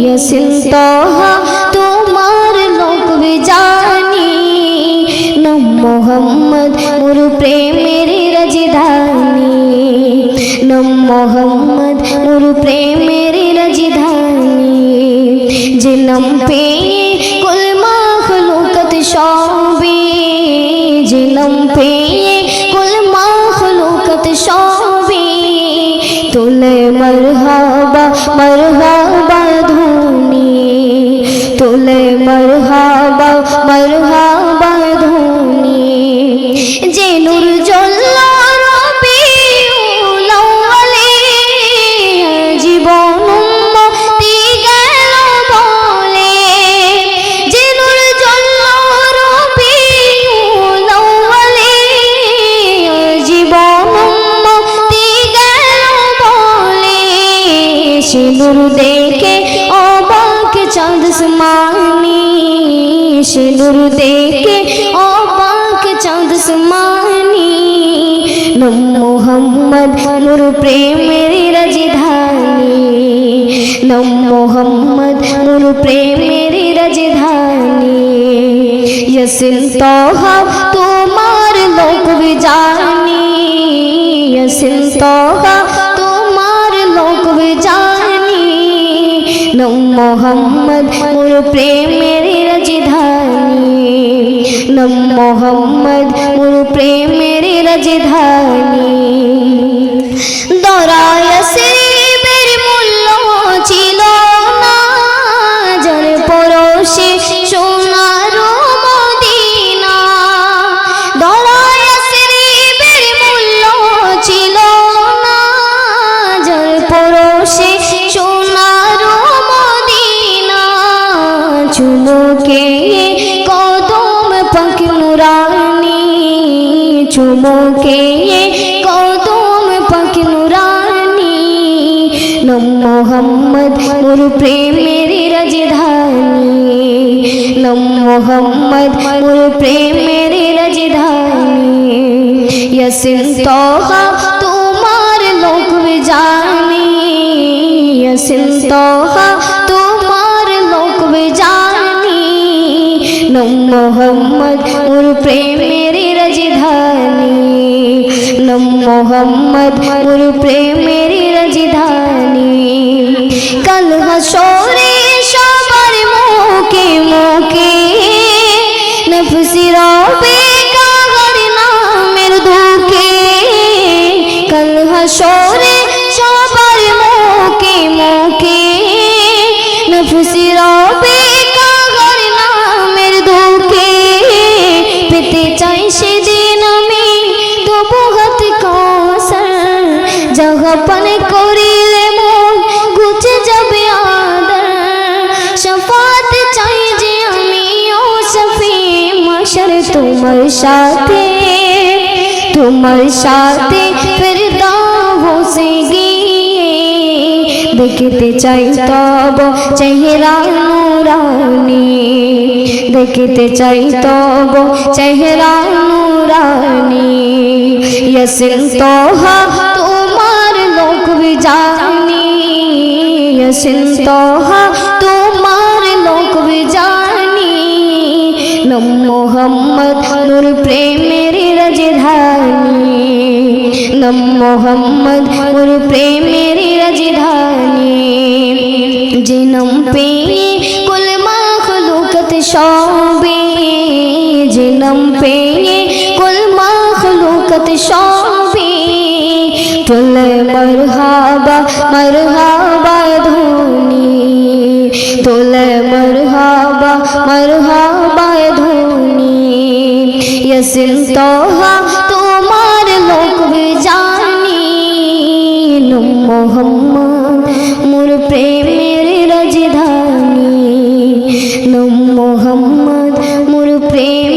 ইয়াসিন তোহা তোমার লোক জানি। নম মোহাম্মদ মোর প্রেমের রাজধানী। নম মোহাম্মদ মোর প্রেমের তোলে মরহাবা মরহাবা ধুনি তোলে नूर देखे बा चाँद चंद सुमानी नूर देखे ओबाक चंद सुमानी नम मोहम्मद नूर प्रेम मेरी रजधानी। नम मोहम्मद नूर प्रेम मेरी रजधानी। यसिन तो हम तुमार लोक भी जानी। यसिन तो हम মোহাম্মদ মোর প্রেমের রাজধানী নম মোহাম্মদ মোর প্রেমের রাজধানী দরায় నమ్ముకే కౌతుమ పకి మురాని నమ్ము హమ్మద్ మురు ప్రేమేరి రజధాని నమ్ము హమ్మద్ మురు ప్రేమేరి రజధాని యసిన్ తోహా తుమార్ లోక్ విజాని యసిన్ తోహా తుమార్ లోక్ విజాని నమ్ము హమ్మద్ మురు ప్రేమే রাজধানী। নম মোহাম্মদ মোর প্রেমের রাজধানী। কাল হাসরে সবার মুখে মুখে নফসি রবে কাগর নামের দুঃখে কাল হাসরে সবার মুখে মুখে নফসি রবে সাথে তোমার সাথে ফির দাও সে গিয়ে দেখতে চাই তব চেহারা নুরানি দেখতে চাই তব চেহারা নুরানি यसिन तोहा তোমার লোক জানি यसिन तोहा বরকত সবে তোলে মরহাবা মরহাবা ধুনি। তোলে মরহাবা মরহাবা ধুনি। ইয়াসিন তোহা তোমার লোক জানি। মোহাম্মদ, মোর প্রেমের রাজধানী। মোহাম্মদ, মোর প্রেম